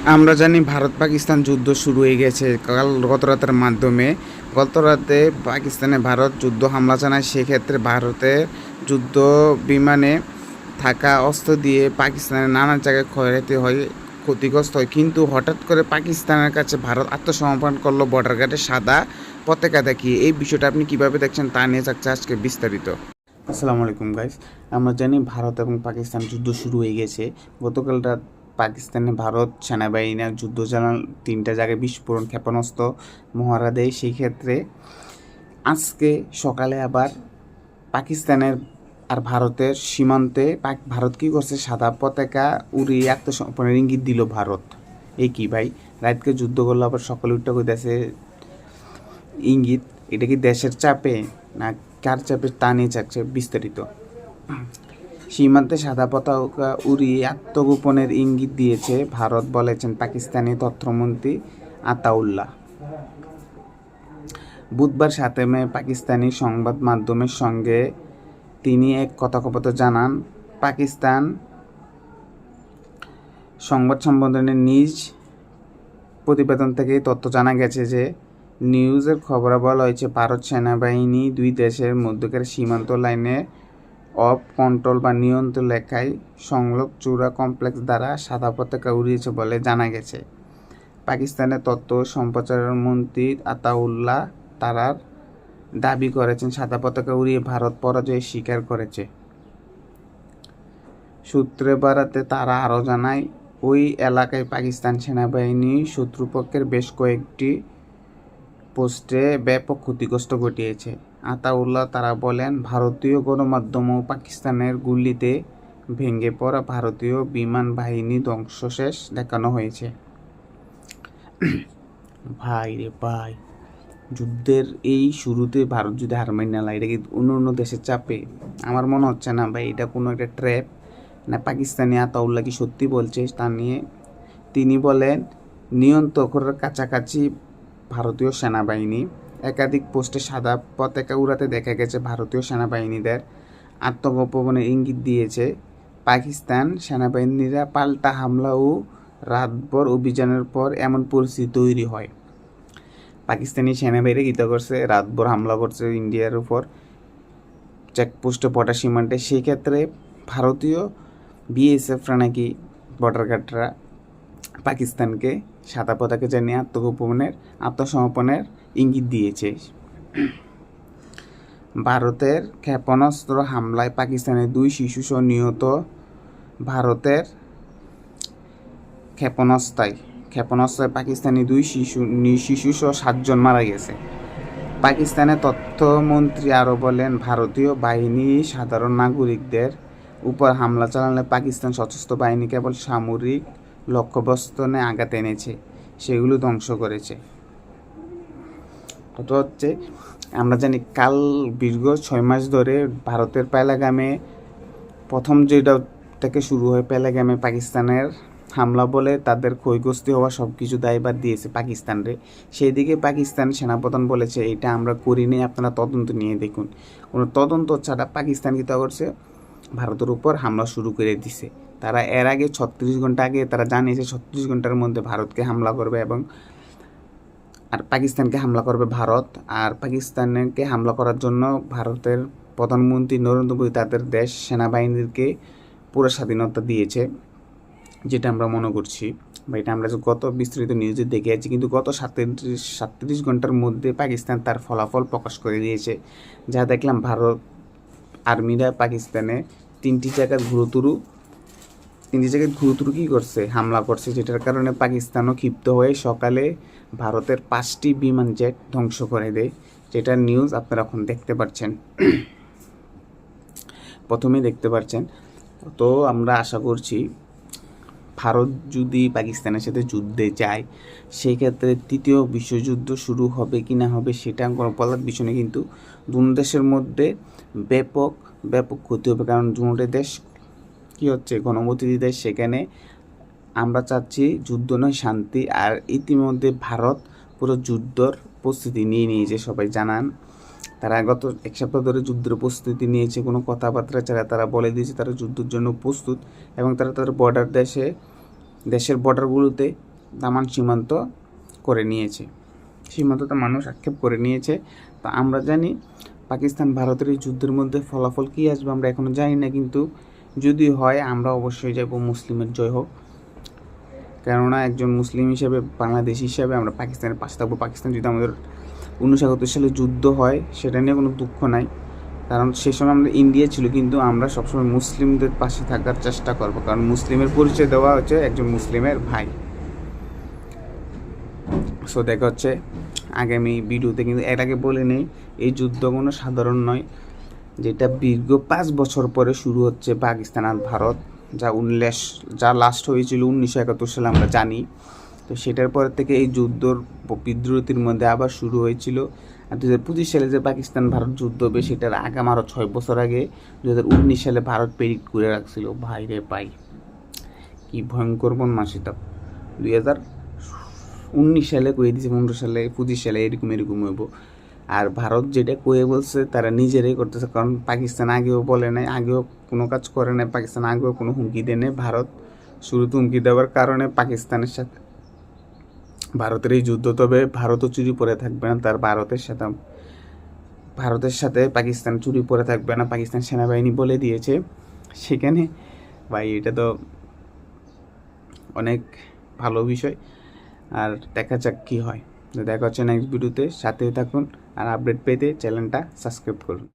আমরা জানি ভারত পাকিস্তান যুদ্ধ শুরু হয়ে গেছে। কাল গত রাতের মাধ্যমে গত রাতে পাকিস্তানে ভারত যুদ্ধ হামলা চালায়। সেক্ষেত্রে ভারতের যুদ্ধ বিমানে থাকা অস্ত্র দিয়ে পাকিস্তানের নানা জায়গায় ক্ষয়ক্ষতি হয়, ক্ষতিগ্রস্ত হয়। কিন্তু হঠাৎ করে পাকিস্তানের কাছে ভারত আত্মসমর্পণ করল বর্ডার গার্ডে সাদা পতাকা দেখিয়ে। এই বিষয়টা আপনি কীভাবে দেখছেন তা নিয়ে থাকছে আজকে বিস্তারিত। আসসালামু আলাইকুম গাইস আমরা জানি ভারত এবং পাকিস্তান যুদ্ধ শুরু হয়ে গেছে। গতকাল রাত পাকিস্তানে ভারত সেনাবাহিনী যুদ্ধ চালান তিনটা জায়গায় বিস্ফোরণ ক্ষেপণাস্ত্র মহড়া দেয়। সেই ক্ষেত্রে আজকে সকালে আবার পাকিস্তানের আর ভারতের সীমান্তে ভারত কি করছে? সাদা পতাকা উড়িয়ে আত্মসমর্পণের ইঙ্গিত দিল ভারত। এই কি ভাই? রাতকে যুদ্ধ করল আবার সকালে উঠতে কইতাছে ইঙ্গিত। এটা কি দেশের চাপে? না কার চাপে? তা নিয়ে চাচ্ছে বিস্তারিত। সীমান্তে সাদা পতাকা উড়িয়ে আত্মগোপনের ইঙ্গিত দিয়েছে ভারত, বলেছেন পাকিস্তানি তথ্যমন্ত্রী আতাউল্লাহ। বুধবার সাতে মে পাকিস্তানি সংবাদ মাধ্যমের সঙ্গে তিনি এক কথাকপত জানান, পাকিস্তান সংবাদ সম্মেলনে নিজ প্রতিবেদন থেকে তথ্য জানা গেছে যে নিউজের খবরে বলা হয়েছে, ভারত সেনাবাহিনী দুই দেশের মধ্যকার সীমান্ত লাইনে অফ কন্ট্রোল বা নিয়ন্ত্রণ লেখায় সংলগ চূড়া কমপ্লেক্স দ্বারা সাদা পতাকা উড়িয়েছে বলে জানা গেছে। পাকিস্তানের তথ্য সম্প্রচার মন্ত্রী আতাউল্লাহ তারার দাবি করেছেন, সাদা পতাকা উড়িয়ে ভারত পরাজয় স্বীকার করেছে। সূত্রে বাড়াতে তারা আরও জানায়, ওই এলাকায় পাকিস্তান সেনাবাহিনী শত্রুপক্ষের বেশ কয়েকটি পোস্টে ব্যাপক ক্ষতিগ্রস্ত ঘটিয়েছে। আতাউল্লাহ তারা বলেন, ভারতীয় গণমাধ্যমও পাকিস্তানের গুলিতে ভেঙে পড়া ভারতীয় বিমান বাহিনী ধ্বংসশেষ দেখানো হয়েছে। ভাই রে ভাই, যুদ্ধের এই শুরুতে ভারত যদি হার মানি না এটা কি অন্য অন্য দেশের চাপে? আমার মনে হচ্ছে না ভাই, এটা কোনো একটা ট্র্যাপ না, পাকিস্তানি আতাউল্লাহ কি সত্যি বলছে তা নিয়ে? তিনি বলেন, নিয়ন্ত্রকের কাছাকাছি ভারতীয় সেনাবাহিনী একাধিক পোস্টে সাদা পতাকা উড়াতে দেখা গেছে ভারতীয় সেনাবাহিনীদের। আত্মগোপনের ইঙ্গিত দিয়েছে পাকিস্তান সেনাবাহিনীরা পাল্টা হামলা ও রাতভর অভিযানের পর এমন পরিস্থিতি তৈরি হয়। পাকিস্তানি সেনাবাহিনী গীতা করছে, রাতভর হামলা করছে ইন্ডিয়ার উপর। চেকপোস্টে পটা সীমান্তে। সেই ক্ষেত্রে ভারতীয় বিএসএফরা নাকি বর্ডার গার্ডরা পাকিস্তানকে সাদা পতাকা জানিয়ে আত্মগোপনের, আত্মসমর্পণের ইঙ্গিত দিয়েছে। ভারতের ক্ষেপণাস্ত্র হামলায় পাকিস্তানের দুই শিশুসহ নিহত ভারতের ক্ষেপণাস্ত্রায় ক্ষেপণাস্ত্রায় পাকিস্তানি দুই শিশু শিশুসহ সাতজন মারা গেছে। পাকিস্তানের তথ্যমন্ত্রী আরও বলেন, ভারতীয় বাহিনী সাধারণ নাগরিকদের উপর হামলা চালালে পাকিস্তান সশস্ত্র বাহিনী কেবল সামরিক লক্ষ্যবস্তনে আঘাত এনেছে। সেগুলো ধ্বংস করেছে। কত হচ্ছে, আমরা জানি কাল দীর্ঘ ছয় মাস ধরে ভারতের পেলাগামে প্রথম যেটা থেকে শুরু হয় পেলাগামে পাকিস্তানের হামলা বলে তাদের ক্ষয়গ্রস্তি হওয়া সব কিছু দায়ভার দিয়েছে পাকিস্তানরে সেই দিকে পাকিস্তান সেনাপ্রধান বলেছে এটা আমরা করিনি, আপনারা তদন্ত নিয়ে দেখুন। কোনো তদন্ত ছাড়া পাকিস্তান কী করছে? ভারতের উপর হামলা শুরু করে দিছে। তারা এর আগে ছত্রিশ ঘণ্টা আগে তারা জানিয়েছে, ছত্রিশ ঘণ্টার মধ্যে ভারতকে হামলা করবে এবং পাকিস্তানকে হামলা করবে ভারত, আর পাকিস্তানকে হামলা করার জন্য ভারতের প্রধানমন্ত্রী নরেন্দ্র মোদী তাদের দেশ সেনাবাহিনীকে পুরো স্বাধীনতা দিয়েছে, যেটা আমরা মনে করছি। বা এটা আমরা গত বিস্তৃত নিউজে দেখে আছি, কিন্তু গত সাতত্রিশ সাতত্রিশ ঘণ্টার মধ্যে পাকিস্তান তার ফলাফল প্রকাশ করে দিয়েছে। যা দেখলাম ভারত আর্মিরা পাকিস্তানে তিনটি জায়গায় গুরুতরু, তিনটি জায়গায় গুরুতর কী করছে? হামলা করছে, যেটার কারণে পাকিস্তানও ক্ষিপ্ত হয়ে সকালে ভারতের পাঁচটি বিমান জেট ধ্বংস করে দেয়, যেটার নিউজ আপনারা এখন দেখতে পাচ্ছেন। প্রথমেই দেখতে পাচ্ছেন, তো আমরা আশা করছি ভারত যদি পাকিস্তানের সাথে যুদ্ধে যায় সেই ক্ষেত্রে তৃতীয় বিশ্বযুদ্ধ শুরু হবে কি না হবে সেটা কোনো বলার বিষয় কিন্তু দুনো দেশের মধ্যে ব্যাপক ব্যাপক ক্ষতি হবে। কারণ দুটো দেশ, কী হচ্ছে গণমতি দেশ, সেখানে আমরা চাচ্ছি যুদ্ধ নয়, শান্তি। আর ইতিমধ্যে ভারত পুরো যুদ্ধর প্রস্তুতি নিয়ে নিয়েছে, সবাই জানান। তারা গত এক সপ্তাহ ধরে যুদ্ধের প্রস্তুতি নিয়েছে, কোনো কথাবার্তা ছাড়া তারা বলে দিয়েছে তারা যুদ্ধের জন্য প্রস্তুত এবং তারা তাদের বর্ডার দেশে, দেশের বর্ডারগুলোতে দামান সীমান্ত করে নিয়েছে। সীমান্তটা মানুষ আক্ষেপ করে নিয়েছে। তো আমরা জানি পাকিস্তান ভারতের এই যুদ্ধের মধ্যে ফলাফল কী আসবে আমরা এখনও জানি না, কিন্তু যদি হয় আমরা অবশ্যই যাব মুসলিমের জয় হোক। কেননা একজন মুসলিম হিসেবে, বাংলাদেশ হিসেবে আমরা পাকিস্তানের পাশে থাকব। পাকিস্তান যদি আমাদের উনিশশো একাত্তর সালে যুদ্ধ হয়, সেটা নিয়ে কোনো দুঃখ নাই। কারণ সে সময় আমাদের ইন্ডিয়া ছিল, কিন্তু আমরা সবসময় মুসলিমদের পাশে থাকার চেষ্টা করব। কারণ মুসলিমের পরিচয় দেওয়া হচ্ছে একজন মুসলিমের ভাই। সো দেখা হচ্ছে আগামী ভিডিওতে, কিন্তু এর আগে বলে নেই, এই যুদ্ধ কোনো সাধারণ নয়। যেটা দীর্ঘ পাঁচ বছর পরে শুরু হচ্ছে পাকিস্তান আর ভারত। যা উল্লেস, যা লাস্ট হয়েছিল উনিশশো একাত্তর সালে আমরা জানি। তো সেটার পর থেকে এই যুদ্ধর বিদ্রোহীর মধ্যে আবার শুরু হয়েছিল। আর দু হাজার পঁচিশ সালে যে পাকিস্তান ভারত যুদ্ধ হবে, সেটার আগাম আরও ছয় বছর আগে দু হাজার উনিশ সালে ভারত প্রেরিত করে রাখছিল। ভাই রে পাই কি ভয়ঙ্কর বন্যা সেটা দুই হাজার উনিশ সালে কয়ে দিয়েছে পনেরো সালে, পঁচিশ সালে এরকম এরকম হইব। আর ভারত যেটা কয়ে বলছে, তারা নিজেরাই করতেছে। কারণ পাকিস্তান আগেও বলে নাই, আগেও কোনো কাজ করে নাই, পাকিস্তান আগেও কোনো হুমকি দেয় নাই। ভারত শুরুতে হুমকি দেওয়ার কারণে পাকিস্তানের সাথে, ভারতের এই যুদ্ধ, তবে ভারতও চুরি পরে থাকবে না তার ভারতের সাথে। ভারতের সাথে পাকিস্তান চুরি পরে থাকবে না, পাকিস্তান সেনাবাহিনী বলে দিয়েছে। সেখানে, ভাই, এটা তো অনেক ভালো বিষয়। আর দেখা যাক কী হয়। দেখা হচ্ছে নেক্সট ভিডিওতে সাথে থাকুন আর আপডেট পেতে চ্যানেলটা সাবস্ক্রাইব করুন।